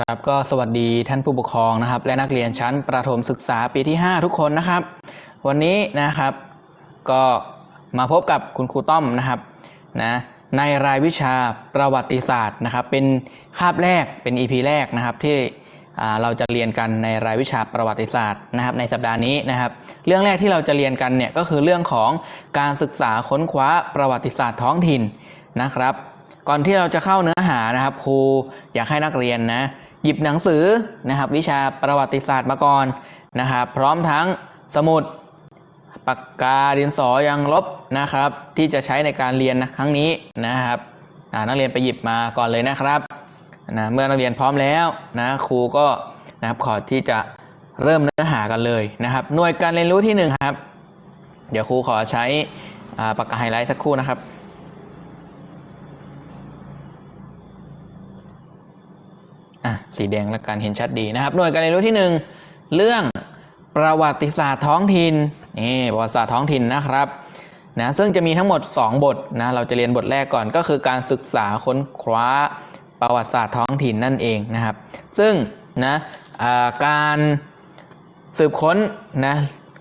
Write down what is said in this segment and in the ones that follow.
ครับก็สวัสดีท่านผู้ปกครองนะครับ และนักเรียนชั้นประถมศึกษาปีที่ 5 ทุกคนนะครับ วันนี้นะครับก็มาพบกับคุณครูต้อมนะครับนะในรายวิชาประวัติศาสตร์นะครับ เป็นคาบแรกเป็น EP แรกนะครับที่เราจะเรียนกันในรายวิชาประวัติศาสตร์นะครับ ในสัปดาห์นี้นะครับ เรื่องแรกที่เราจะเรียนกันเนี่ยก็คือเรื่องของการศึกษาค้นคว้าประวัติศาสตร์ท้องถิ่นนะครับ ก่อนที่เราจะเข้าเนื้อหานะครับครูอยากให้นักเรียนนะ หยิบหนังสือนะครับ วิชาประวัติศาสตร์มาก่อนนะครับ พร้อมทั้งสมุดปากกาดินสอยังลบนะครับ ที่จะใช้ในการเรียนนะครั้งนี้นะครับนักเรียนไปหยิบมาก่อนเลยนะครับนะเมื่อนักเรียนพร้อมแล้วนะครูก็นะครับขอที่จะเริ่มเนื้อหากันเลยนะครับ หน่วยการเรียนรู้ที่หนึ่งครับ เดี๋ยวครูขอใช้อ่าปากกาไฮไลท์สักครู่นะครับ อะ สีแดงและการเห็นชัดดีนะครับ หน่วยการเรียนรู้ที่ 1 เรื่องประวัติศาสตร์ท้องถิ่นนี่ประวัติศาสตร์ท้องถิ่นนะครับนะซึ่งจะมีทั้งหมด 2 บทนะเราจะเรียนบทแรกก่อนก็คือการศึกษาค้นคว้าประวัติศาสตร์ท้องถิ่นนั่นเองนะครับ ซึ่งนะการสืบค้นนะ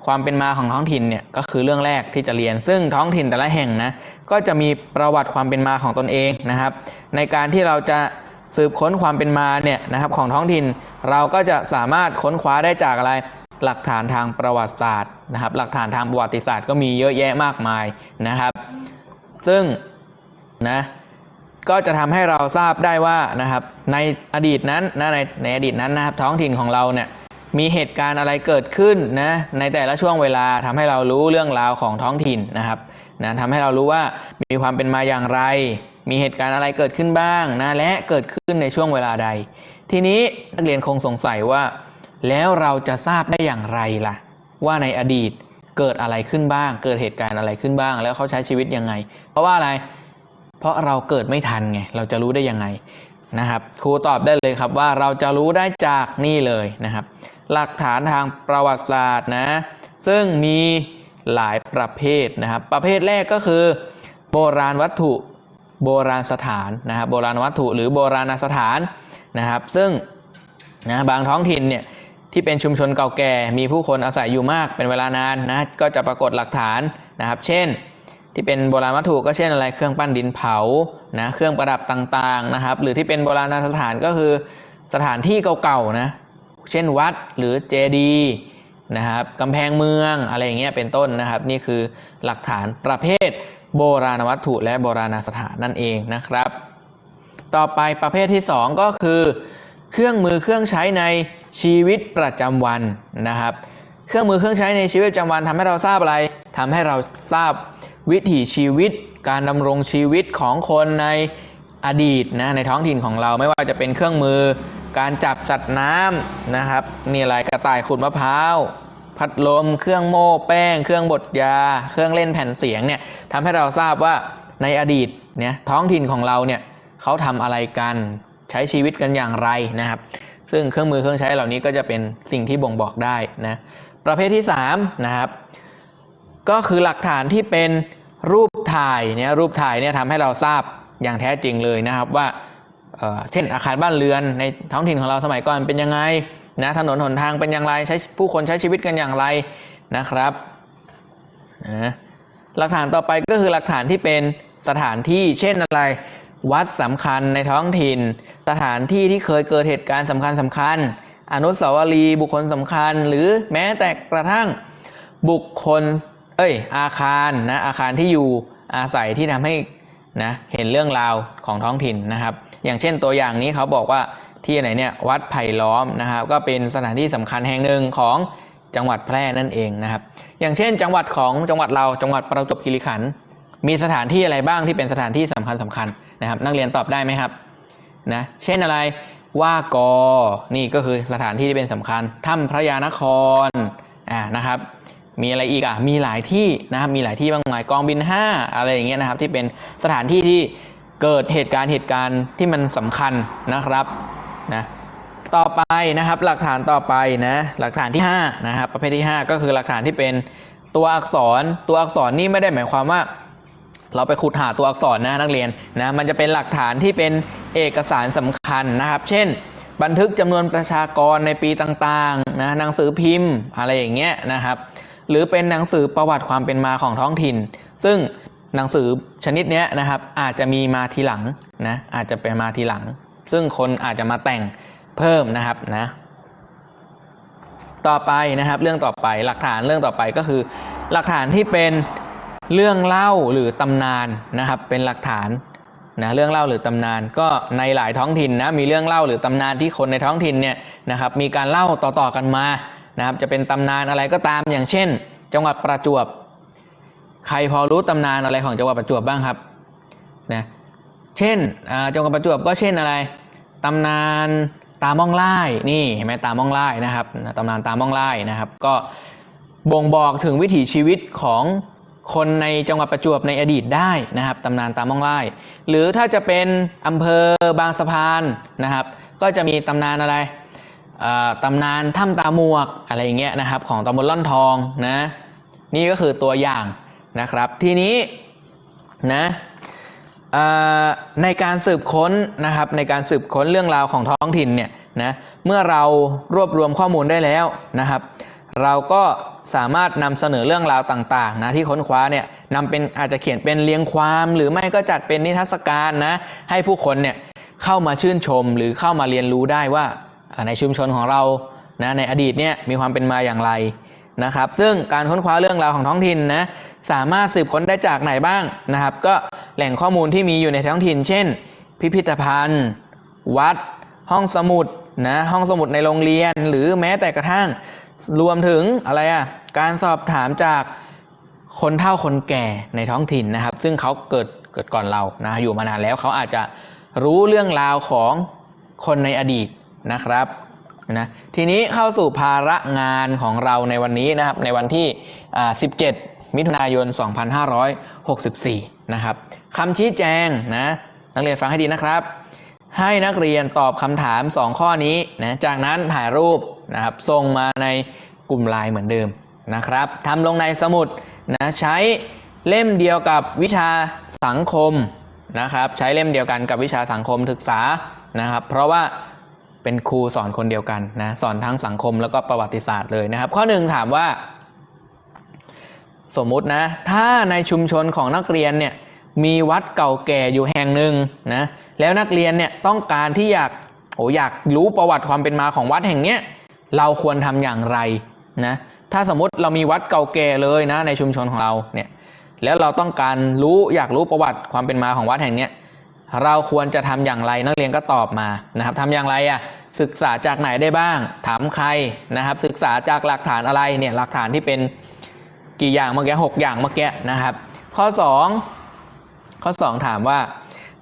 ความเป็นมาของท้องถิ่นเนี่ยก็คือเรื่องแรกที่จะเรียน ซึ่งท้องถิ่นแต่ละแห่งนะก็จะมีประวัติความเป็นมาของตนเองนะครับ ในการที่เราจะ สืบค้นความเป็นมาเนี่ยนะครับของท้องถิ่น เราก็จะสามารถค้นคว้าได้จากอะไรหลักฐานทางประวัติศาสตร์นะครับ หลักฐานทางประวัติศาสตร์ก็มีเยอะแยะมากมายนะครับ ซึ่งนะก็จะทำให้เราทราบได้ว่านะครับในอดีตนั้นนะในในอดีตนั้นนะครับท้องถิ่นของเราเนี่ยมีเหตุการณ์อะไรเกิดขึ้นนะในแต่ละช่วงเวลาทำให้เรารู้เรื่องราวของท้องถิ่นนะครับนะทำให้เรารู้ว่ามีความเป็นมาอย่างไร มีเหตุการณ์อะไรเกิดขึ้นบ้างนะและเกิดขึ้นในช่วงเวลาใด ทีนี้นักเรียนคงสงสัยว่า แล้วเราจะทราบได้อย่างไรล่ะ ว่าในอดีตเกิดอะไรขึ้นบ้าง เกิดเหตุการณ์อะไรขึ้นบ้าง แล้วเขาใช้ชีวิตยังไง เพราะว่าอะไร เพราะเราเกิดไม่ทันไงเราจะรู้ได้ยังไงนะครับครูตอบได้เลยครับว่าเราจะรู้ได้จากนี่เลยนะครับ หลักฐานทางประวัติศาสตร์นะซึ่งมีหลายประเภทนะครับ ประเภทแรกก็คือ โบราณวัตถุ โบราณสถานนะครับโบราณวัตถุหรือโบราณสถานนะครับ ซึ่งนะบางท้องถิ่นเนี่ยที่เป็นชุมชนเก่าแก่มีผู้คนอาศัยอยู่มากเป็นเวลานานนะก็จะปรากฏหลักฐานนะครับ เช่น ที่เป็นโบราณวัตถุก็เช่นอะไรเครื่องปั้นดินเผานะเครื่องประดับต่างๆนะครับ หรือที่เป็นโบราณสถานก็คือสถานที่เก่าๆนะเช่นวัดหรือเจดีย์นะครับกำแพงเมืองอะไรอย่างเงี้ยเป็นต้นนะครับ นี่คือหลักฐานประเภท โบราณวัตถุและโบราณสถานนั่นเองนะครับ ต่อไปประเภทที่ 2 ก็คือ เครื่องมือเครื่องใช้ในชีวิตประจำวันนะครับ เครื่องมือเครื่องใช้ในชีวิตประจำวันทำให้เราทราบอะไรทำให้เราทราบวิถีชีวิต การดำรงชีวิตของคนในอดีตนะในท้องถิ่นของเราไม่ว่าจะเป็นเครื่องมือ การจับสัตว์น้ำนะครับนี่อะไรกระต่ายขุดมะพร้าว พัดลม เครื่องโม่แป้ง เครื่องบดยา เครื่องเล่นแผ่นเสียงเนี่ยทำให้เราทราบว่าในอดีตเนี่ยท้องถิ่นของเราเนี่ยเขาทำอะไรกันใช้ชีวิตกันอย่างไรนะครับ ซึ่งเครื่องมือเครื่องใช้เหล่านี้ก็จะเป็นสิ่งที่บ่งบอกได้นะประเภทที่3นะครับก็คือหลักฐานที่เป็นรูปถ่ายเนี่ยรูปถ่ายเนี่ยทำให้เราทราบอย่างแท้จริงเลยนะครับว่าเเช่นอาคารบ้านเรือนในท้องถิ่นของเราสมัยก่อนเป็นยังไง นะถนนหนทางเป็นอย่างไรใช้ผู้คนใช้ชีวิตกันอย่างไรนะครับนะหลักฐานต่อไปก็คือหลักฐานที่เป็นสถานที่เช่นอะไร วัดสำคัญในท้องถิ่น สถานที่ที่เคยเกิดเหตุการณ์สำคัญสำคัญ อนุสาวรีย์บุคคลสำคัญ หรือแม้แต่กระทั่งบุคคลเอ้ยอาคารนะอาคารที่อยู่อาศัยที่ทำให้นะเห็นเรื่องราวของท้องถิ่นนะครับ อย่างเช่นตัวอย่างนี้เขาบอกว่า ที่ไหนเนี่ยวัดไผ่ล้อมนะครับ ก็เป็นสถานที่สำคัญแห่งหนึ่งของจังหวัดแพร่นั่นเองนะครับ อย่างเช่น จังหวัดของจังหวัดเราจังหวัดประจวบคีรีขันธ์มีสถานที่อะไรบ้างที่เป็นสถานที่สำคัญสำคัญนะครับ นักเรียนตอบได้ไหมครับนะเช่นอะไรว่ากอนี่ก็คือสถานที่ที่เป็นสำคัญถ้ำพระยานครอ่านะครับ มีอะไรอีกอะมีหลายที่นะครับมีหลายที่มากมายกองบิน 5 อะไรอย่างเงี้ยนะครับ ที่เป็นสถานที่ที่เกิดเหตุการณ์เหตุการณ์ที่มันสำคัญนะครับ นะต่อไปนะครับหลักฐานต่อไปนะหลักฐานที่5นะครับประเภทที่ 5 ก็คือหลักฐานที่เป็นตัวอักษรตัวอักษรนี่ไม่ได้หมายความว่า เราไปขุดหาตัวอักษรนะนักเรียนนะมันจะเป็นหลักฐานที่เป็นเอกสารสำคัญนะครับ เช่น บันทึกจำนวนประชากรในปีต่างๆนะหนังสือพิมพ์อะไรอย่างเงี้ยนะครับ หรือเป็นหนังสือประวัติความเป็นมาของท้องถิ่น ซึ่งหนังสือชนิดเนี้ยนะครับอาจจะมีมาทีหลังนะอาจจะเป็นมาทีหลัง ซึ่งคนอาจจะมาแต่งเพิ่มนะครับนะ ต่อไปนะครับเรื่องต่อไปหลักฐานเรื่องต่อไปก็คือ หลักฐานที่เป็นเรื่องเล่าหรือตำนานนะครับเป็นหลักฐานนะเรื่องเล่าหรือตำนานก็ในหลายท้องถิ่นนะมีเรื่องเล่าหรือตำนานที่คนในท้องถิ่นเนี่ยนะครับมีการเล่าต่อๆกันมานะครับจะเป็นตำนานอะไรก็ตามอย่างเช่น จังหวัดประจวบ ใครพอรู้ตำนานอะไรของจังหวัดประจวบบ้างครับนะ เช่นจังหวัดประจวบก็เช่นอะไรตำนานตาม่องไล่นี่เห็นไหมตาม่องไล่นะครับตำนานตาม่องไล่นะครับ ก็บ่งบอกถึงวิถีชีวิตของคนในจังหวัดประจวบในอดีตได้นะครับตำนานตาม่องไล่หรือถ้าจะเป็นอำเภอบางสะพานนะครับ ก็จะมีตำนานอะไรตำนานถ้ำตาหมวกอะไรอย่างเงี้ยนะครับ ของตำบลล่อนทองนะนี่ก็คือตัวอย่างนะครับ ทีนี้นะ ในการสืบค้นนะครับในการสืบค้นเรื่องราวของท้องถิ่นเนี่ยนะเมื่อเรารวบรวมข้อมูลได้แล้วนะครับ เราก็สามารถนำเสนอเรื่องราวต่างๆนะที่ค้นคว้าเนี่ยนำเป็นอาจจะเขียนเป็นเรียงความหรือไม่ก็จัดเป็นนิทรรศการนะให้ผู้คนเนี่ยเข้ามาชื่นชมหรือเข้ามาเรียนรู้ได้ว่าอ่าในชุมชนของเรานะในอดีตเนี่ยมีความเป็นมาอย่างไรนะครับ ซึ่งการค้นคว้าเรื่องราวของท้องถิ่นนะ สามารถสืบค้นได้จากไหนบ้างนะครับ ก็แหล่งข้อมูลที่มีอยู่ในท้องถิ่น เช่น พิพิธภัณฑ์ วัด ห้องสมุดนะห้องสมุดในโรงเรียน หรือแม้แต่กระทั่งรวมถึงอะไรอะการสอบถามจากคนเฒ่าคนแก่ในท้องถิ่นนะครับ ซึ่งเขาเกิดเกิดก่อนเรานะอยู่มานานแล้วเขาอาจจะรู้เรื่องราวของคนในอดีตนะครับนะทีนี้เข้าสู่ภาระงานของเราในวันนี้นะครับในวันที่อ่า17 มิถุนายน 2564 นะครับคำชี้แจงนะนักเรียนฟังให้ดีนะครับ ให้นักเรียนตอบคำถาม 2 ข้อนี้นะจากนั้นถ่ายรูปนะครับส่งมาในกลุ่มไลน์เหมือนเดิมนะครับทำลงในสมุดนะใช้เล่มเดียวกับวิชาสังคมนะครับ ใช้เล่มเดียวกันกับวิชาสังคมศึกษานะครับ เพราะว่าเป็นครูสอนคนเดียวกันนะสอนทั้งสังคมแล้วก็ประวัติศาสตร์เลยนะครับ ข้อหนึ่งถามว่า สมมุตินะ ถ้าในชุมชนของนักเรียนเนี่ยมีวัดเก่าแก่อยู่แห่งหนึ่งนะแล้วนักเรียนเนี่ยต้องการที่อยากโอ้อยากรู้ประวัติความเป็นมาของวัดแห่งเนี้ยเราควรทำอย่างไรนะถ้าสมมติเรามีวัดเก่าแก่เลยนะในชุมชนของเราเนี่ยแล้วเราต้องการรู้อยากรู้ประวัติความเป็นมาของวัดแห่งเนี้ยเราควรจะทำอย่างไรนักเรียนก็ตอบมานะครับทำอย่างไรอะ่ะศึกษาจากไหนได้บ้าง ถามใครนะครับ ศึกษาจากหลักฐานอะไรเนี่ยหลักฐานที่เป็น กี่อย่างเมื่อกี้หกอย่างเมื่อกี้นะครับ ข้อ 2 ข้อ 2 ถามว่า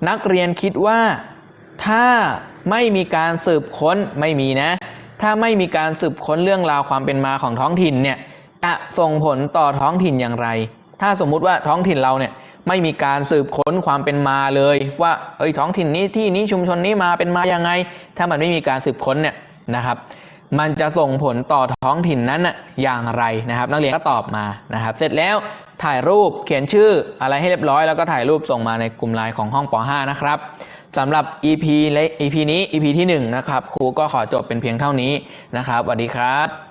นักเรียนคิดว่าถ้าไม่มีการสืบค้นไม่มีนะ ถ้าไม่มีการสืบค้นเรื่องราวความเป็นมาของท้องถิ่นเนี่ยจะส่งผลต่อท้องถิ่นอย่างไร ถ้าสมมุติว่าท้องถิ่นเราเนี่ยไม่มีการสืบค้นความเป็นมาเลย ว่าเอ้ยท้องถิ่นนี้ที่นี้ชุมชนนี้มาเป็นมายังไง ถ้ามันไม่มีการสืบค้นเนี่ยนะครับ มันจะส่งผลต่อท้องถิ่นนั้นน่ะอย่างไรนะครับ นักเรียนก็ตอบมานะครับ เสร็จแล้วถ่ายรูปเขียนชื่ออะไรให้เรียบร้อย แล้วก็ถ่ายรูปส่งมาในกลุ่มไลน์ของห้องป .5 นะครับสำหรับ EP และ EP นี้ EP ที่ 1 นะครับ ครูก็ขอจบเป็นเพียงเท่านี้นะครับสวัสดีครับ